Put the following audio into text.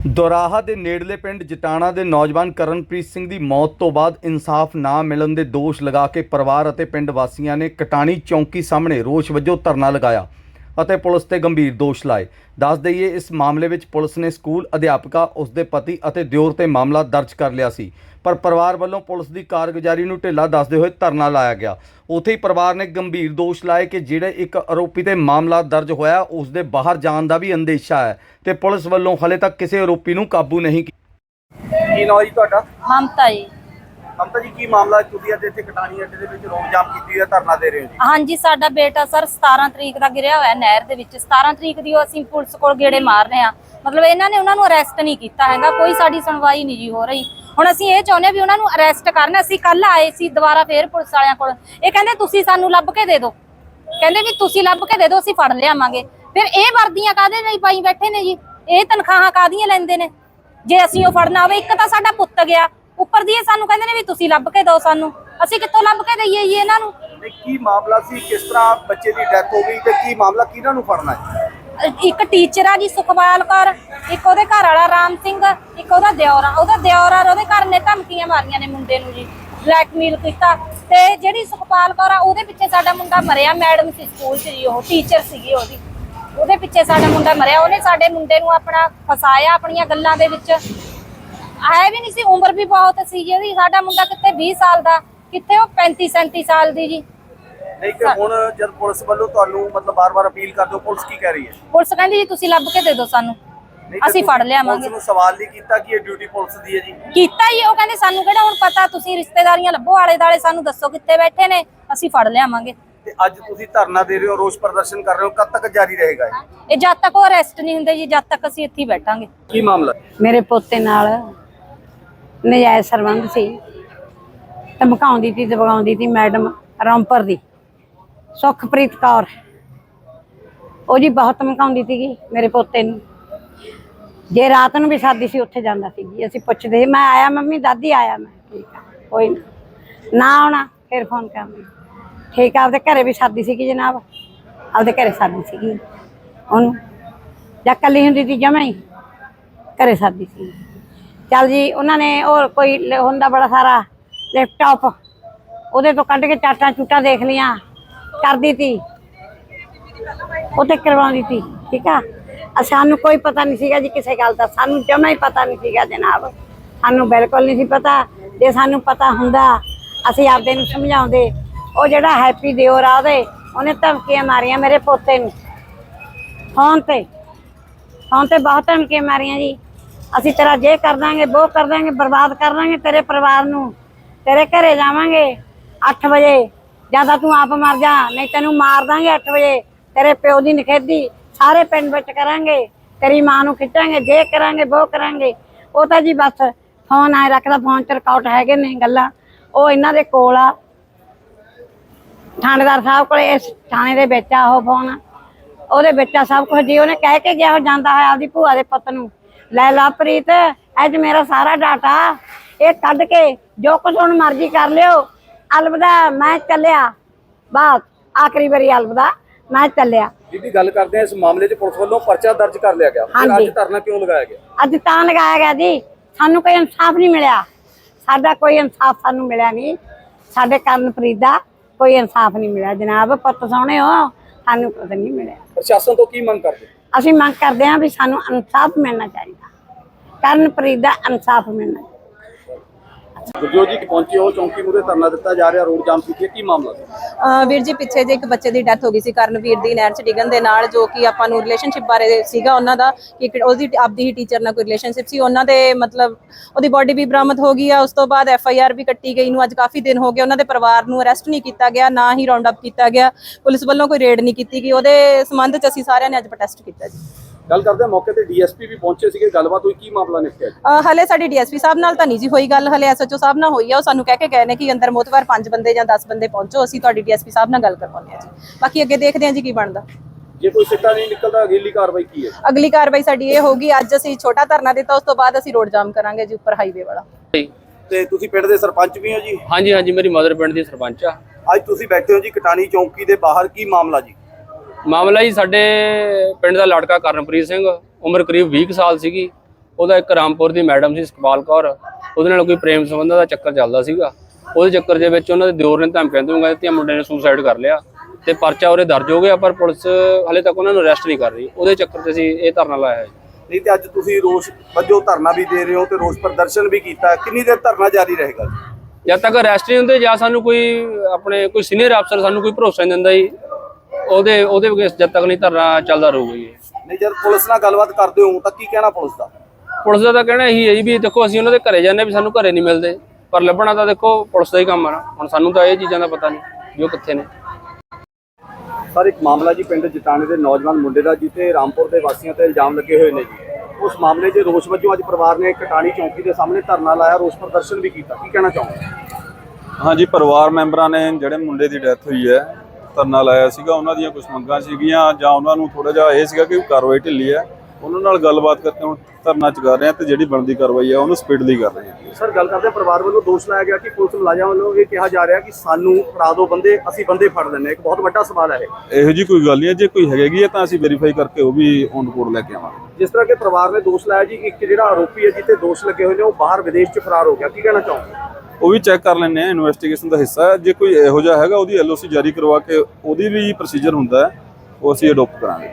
ਦੁਰਾਹਾ ਦੇ ਨੇੜਲੇ ਪਿੰਡ ਜਟਾਣਾ ਦੇ ਨੌਜਵਾਨ ਕਰਨਪ੍ਰੀਤ ਸਿੰਘ ਦੀ ਮੌਤ ਤੋਂ ਬਾਅਦ ਇਨਸਾਫ ਨਾ ਮਿਲਣ ਦੇ ਦੋਸ਼ ਲਗਾ ਕੇ ਪਰਿਵਾਰ ਅਤੇ ਪਿੰਡ ਵਾਸੀਆਂ ਨੇ ਕਟਾਣੀ ਚੌਂਕੀ ਸਾਹਮਣੇ ਰੋਸ ਵਜੋਂ ਧਰਨਾ ਲਗਾਇਆ। ਅਤੇ ਪੁਲਿਸ ਤੇ ਗੰਭੀਰ ਦੋਸ਼ ਲਾਏ। ਦੱਸ ਦਈਏ ਇਸ ਮਾਮਲੇ ਵਿੱਚ ਪੁਲਿਸ ਨੇ ਸਕੂਲ ਅਧਿਆਪਕਾ ਉਸ ਦੇ ਪਤੀ ਅਤੇ ਦਿਓਰ ਤੇ ਮਾਮਲਾ ਦਰਜ ਕਰ ਲਿਆ ਸੀ। ਪਰ ਪਰਿਵਾਰ ਵੱਲੋਂ ਪੁਲਿਸ ਦੀ ਕਾਰਗੁਜ਼ਾਰੀ ਨੂੰ ਢਿੱਲਾ ਦੱਸਦੇ ਹੋਏ ਧਰਨਾ ਲਾਇਆ ਗਿਆ। ਉੱਥੇ ਹੀ ਪਰਿਵਾਰ ਨੇ ਗੰਭੀਰ ਦੋਸ਼ ਲਾਏ ਕਿ ਜਿਹੜੇ ਇੱਕ ਆਰੋਪੀ ਤੇ ਮਾਮਲਾ ਦਰਜ ਹੋਇਆ ਉਸ ਦੇ ਬਾਹਰ ਜਾਣ ਦਾ ਵੀ ਅੰਦੇਸ਼ਾ ਹੈ ਤੇ ਪੁਲਿਸ ਵੱਲੋਂ ਹਲੇ ਤੱਕ ਕਿਸੇ ਆਰੋਪੀ ਨੂੰ ਕਾਬੂ ਨਹੀਂ ਕੀਤਾ ਕੀ ਨਾਮ ਜੀ ਤੁਹਾਡਾ? ਮਮਤਾ ਜੀ। ਮਮਤਾ ਜੀ, ਕੀ ਮਾਮਲਾ ਤੁਸੀਂ ਅੱਜ ਇੱਥੇ ਕਟਾਣੀ ਅੱਡੇ ਦੇ ਵਿੱਚ ਰੋਡ ਜਾਮ ਕੀਤੀ ਹੋਈ ਹੈ, ਧਰਨਾ ਦੇ ਰਹੇ ਹੋ ਜੀ? ਹਾਂਜੀ, ਸਾਡਾ ਬੇਟਾ ਸਰ 17 ਤਰੀਕ ਦਾ ਗਿਰਿਆ ਹੋਇਆ ਨਹਿਰ ਦੇ ਵਿੱਚ। 17 ਤਰੀਕ ਦੀ ਉਹ ਅਸੀਂ ਪੁਲਿਸ ਕੋਲ ਗੇੜੇ ਮਾਰ ਰਹੇ ਆ। ਮਤਲਬ ਇਹਨਾਂ ਨੇ ਉਹਨਾਂ ਨੂੰ ਅਰੈਸਟ ਨਹੀਂ ਕੀਤਾ ਹੈਗਾ, ਕੋਈ ਸਾਡੀ ਸੁਣਵਾਈ ਨਹੀਂ ਜੀ ਹੋ ਰਹੀ। ਹੁਣ ਅਸੀਂ ਇਹ ਚਾਹੁੰਦੇ ਵੀ ਉਹਨਾਂ ਨੂੰ ਅਰੈਸਟ ਕਰਨ। ਅਸੀਂ ਕੱਲ ਆਏ ਸੀ ਦੁਬਾਰਾ ਫੇਰ ਪੁਲਿਸ ਵਾਲਿਆਂ ਕੋਲ। ਇਹ ਕਹਿੰਦੇ, ਤੁਸੀਂ ਸਾਨੂੰ ਲੱਭ ਕੇ ਦੇ ਦਿਓ। ਕਹਿੰਦੇ ਵੀ, ਤੁਸੀਂ ਲੱਭ ਕੇ ਦੇ ਦਿਓ, ਅਸੀਂ ਫੜ ਲਿਆਵਾਂਗੇ। ਫਿਰ ਇਹ ਵਰਦੀਆਂ ਕਾਦੇ ਲਈ ਪਾਈ ਬੈਠੇ ਨੇ ਜੀ? ਇਹ ਤਨਖਾਹਾਂ ਕਾਦੀਆਂ ਲੈਂਦੇ ਨੇ? ਜੇ ਅਸੀਂ ਉਹ ਫੜਨਾ ਹੋਵੇ ਇੱਕ ਤਾਂ ਸਾਡਾ ਪੁੱਤ ਗਿਆ। ਉੱਪਰ ਦੀ ਇਹ ਸਾਨੂੰ ਕਹਿੰਦੇ ਨੇ ਵੀ ਤੁਸੀਂ ਲੱਭ ਕੇ ਦਿਓ ਸਾਨੂੰ। ਅਸੀਂ ਕਿੱਥੋਂ ਲੱਭ ਕੇ ਦਈਏ ਜੀ ਇਹਨਾਂ ਨੂੰ? ਨਹੀਂ ਕੀ ਮਾਮਲਾ ਸੀ? ਕਿਸ ਤਰ੍ਹਾਂ ਬੱਚੇ ਦੀ ਡੈਥ ਹੋ ਗਈ ਤੇ ਕੀ ਮਾਮਲਾ ਕਿਹਨਾਂ ਨੂੰ ਫੜਨਾ ਹੈ? ਇੱਕ ਟੀਚਰ ਆ ਜੀ ਸੁਖਪਾਲ ਕੌਰ ਇੱਕ ਉਹਦੇ ਘਰ ਵਾਲਾ ਰਾਮ ਸਿੰਘ ਇੱਕ ਉਹਦਾ ਦਿਓਰ। ਆ ਉਹਦਾ ਦਿਓਰ ਆ ਉਹਦੇ ਘਰ ਨੇ ਧਮਕੀਆਂ ਮਾਰੀਆਂ ਨੇ ਮੁੰਡੇ ਨੂੰ ਜੀ ਬਲੈਕਮੇਲ ਕੀਤਾ। ਤੇ ਜਿਹੜੀ ਸੁਖਪਾਲ ਕੌਰ ਆ ਉਹਦੇ ਪਿੱਛੇ ਸਾਡਾ ਮੁੰਡਾ ਮਰਿਆ ਮੈਡਮ ਸੀ ਸਕੂਲ 'ਚ ਜੀ ਉਹ ਟੀਚਰ ਸੀਗੀ ਉਹਦੀ। ਉਹਦੇ ਪਿੱਛੇ ਸਾਡਾ ਮੁੰਡਾ ਮਰਿਆ। ਉਹਨੇ ਸਾਡੇ ਮੁੰਡੇ ਨੂੰ ਆਪਣਾ ਫਸਾਇਆ ਆਪਣੀਆਂ ਗੱਲਾਂ ਦੇ ਵਿੱਚ। ਹੈ ਵੀ ਨਹੀਂ ਸੀ ਉਮਰ ਵੀ ਬਹੁਤ ਸੀ ਜੀ ਉਹਦੀ ਸਾਡਾ ਮੁੰਡਾ ਕਿੱਥੇ 20 ਸਾਲ ਦਾ ਕਿੱਥੇ ਉਹ? 35 37 ਸਾਲ ਦੀ ਜੀ। ਨਹੀਂ ਕਿ ਹੁਣ ਜਦ ਪੁਲਿਸ ਵੱਲੋਂ ਤੁਹਾਨੂੰ ਮਤਲਬ ਬਾਰ-ਬਾਰ ਅਪੀਲ ਕਰਦੇ ਹੋ ਪੁਲਿਸ ਕੀ ਕਹਿ ਰਹੀ ਹੈ? ਪੁਲਿਸ ਕਹਿੰਦੀ ਜੀ ਤੁਸੀਂ ਲੱਭ ਕੇ ਦੇ ਦਿਓ ਸਾਨੂੰ। ਨਹੀਂ ਤੇ ਅਸੀਂ ਤੁਸੀਂ ਫੜ ਲਿਆਵਾਂਗੇ ਪੁਲਿਸ ਨੂੰ ਸਵਾਲ ਨਹੀਂ ਕੀਤਾ ਕਿ ਇਹ ਡਿਊਟੀ ਪੁਲਿਸ ਦੀ ਹੈ ਜੀ। ਕੀਤਾ ਹੀ ਉਹ ਕਹਿੰਦੇ ਸਾਨੂੰ ਕਿਹੜਾ ਹੁਣ ਪਤਾ ਤੁਸੀਂ ਰਿਸ਼ਤੇਦਾਰੀਆਂ ਲੱਭੋ ਆਲੇ ਦਾਲੇ ਸਾਨੂੰ ਦੱਸੋ ਕਿੱਥੇ ਬੈਠੇ ਨੇ ਅਸੀਂ ਫੜ ਲਿਆਵਾਂਗੇ ਤੇ ਅੱਜ ਤੁਸੀਂ ਧਰਨਾ ਦੇ ਰਹੇ ਹੋ ਰੋਸ ਪ੍ਰਦਰਸ਼ਨ ਕਰ ਰਹੇ ਹੋ ਕਦ ਤੱਕ ਜਾਰੀ ਰਹੇਗਾ ਇਹ? ਇਹ ਜਦ ਤੱਕ ਉਹ ਅਰੈਸਟ ਨਹੀਂ ਹੁੰਦੇ ਜੀ ਜਦ ਤੱਕ ਅਸੀਂ ਇੱਥੇ ਹੀ ਬੈਠਾਂਗੇ। ਕੀ ਮਾਮਲਾ? ਮੇਰੇ ਪੋਤੇ ਨਾਲ ਨਜਾਇਜ਼ ਸਰਬੰਧ ਸੀ। ਧਮਕਾਉਂਦੀ ਤੀ ਦਬਾਉਂਦੀ ਸੀ ਮੈਡਮ ਰਾਮਪੁਰ ਦੀ। ਸੁਖਪ੍ਰੀਤ ਕੌਰ। ਉਹ ਜੀ ਬਹੁਤ ਧਮਕਾਉਂਦੀ ਸੀਗੀ ਮੇਰੇ ਪੋਤੇ ਨੂੰ। ਜੇ ਰਾਤ ਨੂੰ ਵੀ ਸਾਦੀ ਸੀ ਉੱਥੇ ਜਾਂਦਾ ਸੀ ਜੀ। ਅਸੀਂ ਪੁੱਛਦੇ ਸੀ, ਮੈਂ ਆਇਆ ਮੰਮੀ ਦਾਦੀ ਆਇਆ? ਮੈਂ ਠੀਕ ਆ ਕੋਈ ਨਾ। ਆਉਣਾ ਫਿਰ ਫੋਨ ਕਰਨਾ ਠੀਕ ਆ ਆਪਦੇ ਘਰੇ ਵੀ ਸਾਦੀ ਸੀਗੀ ਜਨਾਬ? ਆਪਦੇ ਘਰੇ ਸਾਦੀ ਸੀਗੀ। ਉਹਨੂੰ? ਜਾਂ ਕੱਲੀ ਹੁੰਦੀ ਸੀ ਜਮਾਂ ਹੀ? ਘਰੇ ਸਾਦੀ ਸੀ। ਚੱਲ ਜੀ, ਉਹਨਾਂ ਨੇ ਉਹ ਕੋਈ ਹੁੰਦਾ ਬੜਾ ਸਾਰਾ ਲੈਪਟਾਪ ਉਹਦੇ ਤੋਂ ਕੱਢ ਕੇ ਚਾਟਾਂ ਚੂਟਾਂ ਦੇਖ ਲੀਆਂ ਕਰਦੀ ਤੀ। ਉਹ ਤੇ ਕਰਵਾਉਂਦੀ ਤੀ, ਠੀਕ ਆ? ਸਾਨੂੰ ਕੋਈ ਪਤਾ ਨਹੀਂ ਸੀਗਾ ਜੀ ਕਿਸੇ ਗੱਲ ਦਾ। ਸਾਨੂੰ ਜਮਾ ਹੀ ਪਤਾ ਨਹੀਂ ਸੀਗਾ ਜਨਾਬ। ਸਾਨੂੰ ਬਿਲਕੁਲ ਨਹੀਂ ਸੀ ਪਤਾ। ਜੇ ਸਾਨੂੰ ਪਤਾ ਹੁੰਦਾ, ਅਸੀਂ ਆਪਦੇ ਨੂੰ ਸਮਝਾਉਂਦੇ। ਉਹ ਜਿਹੜਾ ਹੈਪੀ ਦਿਓਰ ਆ ਉਹਦੇ, ਉਹਨੇ ਧਮਕੀਆਂ ਮਾਰੀਆਂ ਮੇਰੇ ਪੋਤੇ ਨੂੰ। ਫੋਨ ਤੇ। ਫੋਨ ਤੇ ਬਹੁਤ ਧਮਕੀਆਂ ਮਾਰੀਆਂ ਜੀ। ਅਸੀਂ ਤੇਰਾ ਜੇ ਕਰ ਦਾਂਗੇ ਉਹ ਕਰ ਦਾਂਗੇ, ਬਰਬਾਦ ਕਰ ਦਾਂਗੇ ਤੇਰੇ ਪਰਿਵਾਰ ਨੂੰ। ਤੇਰੇ ਘਰੇ ਜਾਵਾਂਗੇ 8 ਵਜੇ। ਜਾਂ ਤਾਂ ਤੂੰ ਆਪ ਮਰ ਜਾ, ਨਹੀਂ ਤੈਨੂੰ ਮਾਰ ਦਾਂਗੇ 8 ਵਜੇ। ਤੇਰੇ ਪਿਓ ਦੀ ਨਖੇਦੀ ਸਾਰੇ ਪਿੰਡ ਵਿੱਚ ਕਰਾਂਗੇ। ਤੇਰੀ ਮਾਂ ਨੂੰ ਖਿੱਚਾਂਗੇ, ਜੇ ਕਰਾਂਗੇ ਉਹ ਕਰਾਂਗੇ। ਉਹ ਤਾਂ ਜੀ ਬਸ ਫੋਨ ਆਏ ਰੱਖਦਾ, ਫੋਨ ਚ ਰਿਕਾਰਡ ਹੈਗੇ ਨੇ ਗੱਲਾਂ। ਉਹ ਇਹਨਾਂ ਦੇ ਕੋਲ ਆ। ਥਾਣੇਦਾਰ ਸਾਹਿਬ ਕੋਲੇ ਇਸ ਥਾਣੇ ਦੇ ਵਿੱਚ ਆ ਉਹ ਫੋਨ। ਉਹਦੇ ਵਿੱਚ ਆ ਸਭ ਕੁਝ ਜੀ ਉਹਨੇ ਕਹਿ ਕੇ ਗਿਆ, ਉਹ ਜਾਂਦਾ ਹੈ ਆਪਦੀ ਭੂਆ ਦੇ ਪੁੱਤ ਨੂੰ। ਲੈ ਲਾ ਪ੍ਰੀਤ ਅੱਜ ਮੇਰਾ ਸਾਰਾ ਡਾਟਾ ਇਹ ਕੱਢ ਕੇ ਜੋ ਕੁਝ ਹੁਣ ਮਰਜ਼ੀ ਕਰ ਲਿਓ। ਅਲਵਦਾ ਮੈਂ ਚੱਲਿਆ। ਬਾਤ ਆਖਰੀ ਵਾਰੀ ਅਲਵਦਾ ਮੈਂ ਚੱਲਿਆ। ਬੀਬੀ ਗੱਲ ਕਰਦੇ ਆ ਇਸ ਮਾਮਲੇ 'ਚ ਪੁਲਿਸ ਵੱਲੋਂ ਪਰਚਾ ਦਰਜ ਕਰ ਲਿਆ ਗਿਆ। ਫਿਰ ਹਾਂਜੀ। ਅੱਜ ਧਰਨਾ ਕਿਉਂ ਲਗਾਇਆ ਗਿਆ? ਅੱਜ ਤਾਂ ਲਗਾਇਆ ਗਿਆ ਜੀ। ਸਾਨੂੰ ਕੋਈ ਇਨਸਾਫ ਨਹੀਂ ਮਿਲਿਆ। ਸਾਡਾ ਕੋਈ ਇਨਸਾਫ ਸਾਨੂੰ ਮਿਲਿਆ ਨਹੀਂ। ਸਾਡੇ ਕਰਨਪ੍ਰੀਤ ਦਾ ਕੋਈ ਇਨਸਾਫ ਨਹੀਂ ਮਿਲਿਆ। ਜਨਾਬ ਪੁੱਤ ਸੋਹਣੇ ਹੋ। ਸਾਨੂੰ ਕੁਝ ਨਹੀਂ ਮਿਲਿਆ। ਪ੍ਰਸ਼ਾਸਨ ਤੋਂ ਕੀ ਮੰਗ ਕਰਦੇ? ਅਸੀਂ ਮੰਗ ਕਰਦੇ ਹਾਂ ਵੀ ਸਾਨੂੰ ਇਨਸਾਫ ਮਿਲਣਾ ਚਾਹੀਦਾ। ਕਰਨਪ੍ਰੀਤ ਦਾ ਇਨਸਾਫ ਮਿਲਣਾ ਚਾਹੀਦਾ ਜੀ, ਪਹੁੰਚੇ ਹੋ, ਚੌਂਕੀ ਮੂਰੇ ਧਰਨਾ ਦਿੱਤਾ ਜਾ ਰਿਹਾ, ਰੋਡ ਜਾਮ ਕੀਤੀ ਕੀ ਮਾਮਲਾ ਸੀ? ਵੀਰ ਜੀ, ਪਿੱਛੇ ਜੇ ਇੱਕ ਬੱਚੇ ਦੀ ਡੈਥ ਹੋ ਗਈ ਸੀ, ਕਰਨਵੀਰ ਦੀ ਨਹਿਰ ਚ ਡਿੱਗਣ ਦੇ ਨਾਲ, ਜੋ ਕਿ ਆਪਾਂ ਨੂੰ ਰਿਲੇਸ਼ਨਸ਼ਿਪ ਬਾਰੇ ਸੀਗਾ ਉਹਨਾਂ ਦਾ, ਕਿ ਉਹਦੀ, ਆਪਦੀ ਹੀ ਟੀਚਰ ਨਾਲ ਕੋਈ ਰਿਲੇਸ਼ਨਸ਼ਿਪ ਸੀ, ਉਹਨਾਂ ਦੇ ਮਤਲਬ ਉਹਦੀ ਬਾਡੀ ਵੀ ਬਰਾਮਦ ਹੋ ਗਈ ਆ, ਉਸ ਤੋਂ ਬਾਅਦ ਐਫ ਆਈ ਆਰ ਵੀ ਕੱਟੀ ਗਈ ਨੂੰ, ਅੱਜ ਕਾਫੀ ਦਿਨ ਹੋ ਗਏ, ਉਹਨਾਂ ਦੇ ਪਰਿਵਾਰ ਨੂੰ ਅਰੈਸਟ ਨਹੀਂ ਕੀਤਾ ਗਿਆ, ਨਾ ਹੀ ਰਾਉਂਡ ਅਪ ਕੀਤਾ ਗਿਆ, ਪੁਲਿਸ ਵੱਲੋਂ ਕੋਈ ਰੇਡ ਨਹੀਂ ਕੀਤੀ ਗਈ, ਉਹਦੇ ਸੰਬੰਧ ਚ ਅਸੀਂ ਸਾਰਿਆਂ ਨੇ ਅੱਜ ਪ੍ਰੋਟੈਸਟ ਕੀਤਾ ਜੀ। ਗੱਲ ਕਰਦੇ ਹਾਂ ਮੌਕੇ ਤੇ ਡੀਐਸਪੀ ਵੀ ਪਹੁੰਚੇ ਸੀਗੇ ਗੱਲਬਾਤ ਹੋਈ ਕੀ ਮਾਮਲਾ ਨਿਕਲਿਆ ਜੀ ਅਹ ਹਲੇ ਸਾਡੀ ਡੀਐਸਪੀ ਸਾਹਿਬ ਨਾਲ ਤਾਂ ਨਹੀਂ ਜੀ ਹੋਈ ਗੱਲ ਹਲੇ ਐਸਐਚਓ ਸਾਹਿਬ ਨਾਲ ਹੋਈ ਆ ਉਹ ਸਾਨੂੰ ਕਹਿ ਕੇ ਗਏ ਨੇ ਕਿ ਅੰਦਰ ਮੋਤਵਾਰ ਪੰਜ ਬੰਦੇ ਜਾਂ 10 ਬੰਦੇ ਪਹੁੰਚੋ ਅਸੀਂ ਤੁਹਾਡੀ ਡੀਐਸਪੀ ਸਾਹਿਬ ਨਾਲ ਗੱਲ ਕਰਵਾਉਂਦੇ ਆ ਜੀ। ਬਾਕੀ ਅੱਗੇ ਦੇਖਦੇ ਹਾਂ ਜੀ ਕੀ ਬਣਦਾ। ਜੇ ਕੋਈ ਸਿੱਟਾ ਨਹੀਂ ਨਿਕਲਦਾ ਅਗਲੀ ਕਾਰਵਾਈ ਕੀ ਹੈ? ਅਗਲੀ ਕਾਰਵਾਈ ਸਾਡੀ ਇਹ ਹੋਊਗੀ ਅੱਜ ਅਸੀਂ ਛੋਟਾ ਧਰਨਾ ਦਿੱਤਾ ਉਸ ਤੋਂ ਬਾਅਦ ਅਸੀਂ ਰੋਡ ਜਾਮ ਕਰਾਂਗੇ ਜੀ ਉੱਪਰ ਹਾਈਵੇ ਵਾਲਾ। ਤੇ ਤੁਸੀਂ ਪਿੰਡ ਦੇ ਸਰਪੰਚ ਵੀ ਹੋ ਜੀ? ਹਾਂਜੀ ਹਾਂਜੀ ਮੇਰੀ ਮਦਰ ਪਿੰਡ ਦੀ ਸਰਪੰਚ ਆ। ਅੱਜ ਤੁਸੀਂ ਬੈਠੇ ਹੋ ਜੀ ਕਟਾਣੀ ਚੌਂਕੀ ਦੇ ਬਾਹਰ ਕੀ ਮਾਮਲਾ ਜੀ? ਮਾਮਲਾ ਜੀ ਸਾਡੇ ਪਿੰਡ ਦਾ ਲੜਕਾ ਕਰਨਪ੍ਰੀਤ ਸਿੰਘ ਉਮਰ ਕਰੀਬ 20 ਕੁ ਸਾਲ ਸੀਗੀ। ਉਹਦਾ ਇੱਕ ਰਾਮਪੁਰ ਦੀ ਮੈਡਮ ਸੀ ਸੁਖਪਾਲ ਕੌਰ। ਉਹਦੇ ਨਾਲ ਕੋਈ ਪ੍ਰੇਮ ਸੰਬੰਧਾਂ ਦਾ ਚੱਕਰ ਚੱਲਦਾ ਸੀਗਾ। ਉਹਦੇ ਚੱਕਰ ਦੇ ਵਿੱਚ ਉਹਨਾਂ ਦੇ ਦਿਓਰ ਨੇ ਧਮਕੀਆਂ ਧਮਕੀਆਂ ਦਿੱਤੀਆਂ ਮੁੰਡੇ ਨੇ ਸੁਸਾਈਡ ਕਰ ਲਿਆ ਤੇ ਪਰਚਾ ਉਹਦੇ ਦਰਜ ਹੋ ਗਿਆ ਪਰ ਪੁਲਿਸ ਹਲੇ ਤੱਕ ਉਹਨਾਂ ਨੂੰ ਅਰੈਸਟ ਨਹੀਂ ਕਰ ਰਹੀ। ਉਹਦੇ ਚੱਕਰ 'ਚ ਅਸੀਂ ਇਹ ਧਰਨਾ ਲਾਇਆ ਹੈ ਨਹੀਂ ਤੇ ਅੱਜ ਤੁਸੀਂ ਰੋਸ ਵਜੋਂ ਧਰਨਾ ਵੀ ਦੇ ਰਹੇ ਹੋ ਤੇ ਰੋਸ ਪ੍ਰਦਰਸ਼ਨ ਵੀ ਕੀਤਾ। ਕਿੰਨੀ ਦੇਰ ਧਰਨਾ ਜਾਰੀ ਰਹੇਗਾ? ਜਦ ਤੱਕ ਅਰੈਸਟ ਨਹੀਂ ਹੁੰਦੇ ਜਾਂ ਸਾਨੂੰ ਕੋਈ ਆਪਣੇ ਕੋਈ ਸੀਨੀਅਰ ਅਫਸਰ ਸਾਨੂੰ ਕੋਈ ਭਰੋਸਾ ਨਹੀਂ ਦਿੰਦਾ ਜੀ। ਉਹਦੇ ਉਹਦੇ against ਜਦ ਤੱਕ ਨਹੀਂ ਧਰਨਾ ਚੱਲਦਾ ਰਹੂਗਾ ਜੀ। ਨਹੀਂ ਜਦ ਪੁਲਿਸ ਨਾਲ ਗੱਲਬਾਤ ਕਰਦੇ ਹੋ ਤਾਂ ਕੀ ਕਹਿਣਾ ਪੁਲਿਸ ਦਾ? ਪੁਲਿਸ ਦਾ ਤਾਂ ਕਹਿਣਾ ਇਹੀ ਹੈ ਜੀ ਵੀ ਦੇਖੋ ਅਸੀਂ ਉਹਨਾਂ ਦੇ ਘਰੇ ਜਾਂਦੇ ਵੀ ਸਾਨੂੰ ਘਰੇ ਨਹੀਂ ਮਿਲਦੇ। ਪਰ ਲੱਭਣਾ ਤਾਂ ਦੇਖੋ ਪੁਲਿਸ ਦਾ ਹੀ ਕੰਮ ਆ ਨਾ। ਹੁਣ ਸਾਨੂੰ ਤਾਂ ਇਹ ਚੀਜ਼ਾਂ ਦਾ ਪਤਾ ਨਹੀਂ ਵੀ ਉਹ ਕਿੱਥੇ ਨੇ। ਸਰ ਇੱਕ ਮਾਮਲਾ ਜੀ ਪਿੰਡ ਜਟਾਣੇ ਦੇ ਨੌਜਵਾਨ ਮੁੰਡੇ ਦਾ ਜਿੱਥੇ ਰਾਮਪੁਰ ਦੇ ਵਾਸੀਆਂ ਤੇ ਇਲਜ਼ਾਮ ਲੱਗੇ ਹੋਏ ਨੇ ਜੀ। ਉਸ ਮਾਮਲੇ 'ਚ ਰੋਸ ਵਜੋਂ ਅੱਜ ਪਰਿਵਾਰ ਨੇ ਕਟਾਣੀ ਚੌਂਕੀ ਦੇ ਸਾਹਮਣੇ ਧਰਨਾ ਲਾਇਆ ਰੋਸ ਪ੍ਰਦਰਸ਼ਨ ਵੀ ਕੀਤਾ। ਕੀ ਕਹਿਣਾ ਚਾਹੋਗੇ? ਹਾਂਜੀ ਪਰਿਵਾਰ ਮੈਂਬਰਾਂ ਨੇ ਜਿਹੜੇ ਮੁੰਡੇ ਦੀ ਡੈਥ ਹੋਈ ਹੈ ਧਰਨਾ ਲਾਇਆ ਸੀਗਾ ਉਹਨਾਂ ਦੀਆਂ ਕੁਝ ਮੰਗਾਂ ਸੀਗੀਆਂ ਜਾਂ ਉਹਨਾਂ ਨੂੰ ਥੋੜਾ ਜਿਹਾ ਇਹ ਸੀਗਾ ਕਿ ਕਾਰਵਾਈ ਢਿੱਲੀ ਹੈ। ਉਹਨਾਂ ਨਾਲ ਗੱਲਬਾਤ ਕਰਕੇ ਹੁਣ ਧਰਨਾ ਚੁਕਾ ਰਹੇ ਹਾਂ ਤੇ ਜਿਹੜੀ ਬਣਦੀ ਕਾਰਵਾਈ ਹੈ ਉਹਨੂੰ ਸਪੀਡਲੀ ਕਰ ਰਹੇ ਹਾਂ। ਸਰ ਗੱਲ ਕਰਦੇ ਪਰਿਵਾਰ ਵੱਲੋਂ ਦੋਸ਼ ਲਾਇਆ ਗਿਆ ਕਿ ਪੁਲਿਸ ਮੁਲਾਜ਼ਮਾਂ ਵੱਲੋਂ ਇਹ ਕਿਹਾ ਜਾ ਰਿਹਾ ਕਿ ਸਾਨੂੰ ਫੜਾ ਦਿਓ ਬੰਦੇ ਅਸੀਂ ਬੰਦੇ ਫੜ ਹਾਂ। ਇੱਕ ਬਹੁਤ ਵੱਡਾ ਸਵਾਲ ਹੈ ਇਹ। ਇਹੋ ਜੀ ਕੋਈ ਗੱਲ ਨਹੀਂ ਜੇ ਕੋਈ ਹੈਗੀ ਹੈ ਤਾਂ ਅਸੀਂ ਵੈਰੀਫਾਈ ਕਰਕੇ ਉਹ ਵੀ ਔਨ ਰਿਪੋਰਟ ਲੈ ਕੇ ਆਵਾਂਗੇ। ਜਿਸ ਤਰ੍ਹਾਂ ਕਿ ਪਰਿਵਾਰ ਨੇ ਦੋਸ਼ ਲਾਇਆ ਜੀ ਕਿ ਇੱਕ ਜਿਹੜਾ ਆਰੋਪੀ ਹੈ ਜਿੱਤੇ ਦੋਸ਼ ਲੱਗੇ ਹੋਏ ਨੇ ਉਹ ਬਾਹਰ ਵਿਦੇਸ਼ 'ਚ ਫਰਾਰ ਹੋ ਗਿਆ। ਕੀ ਕਹਿਣਾ ਚਾਹੋਗੇ? ਉਹ ਵੀ ਚੈੱਕ ਕਰ ਲੈਂਦੇ ਆ ਇਨਵੈਸਟੀਗੇਸ਼ਨ ਦਾ ਹਿੱਸਾ ਹੈ। ਜੇ ਕੋਈ ਇਹੋ ਜਿਹਾ ਹੈਗਾ, ਉਹਦੀ ਐਲਓਸੀ ਜਾਰੀ ਕਰਵਾ ਕੇ ਉਹਦੀ ਵੀ ਪ੍ਰੋਸੀਜਰ ਹੁੰਦਾ ਹੈ, ਉਹ ਅਸੀਂ ਅਡਾਪਟ ਕਰਾਂਗੇ।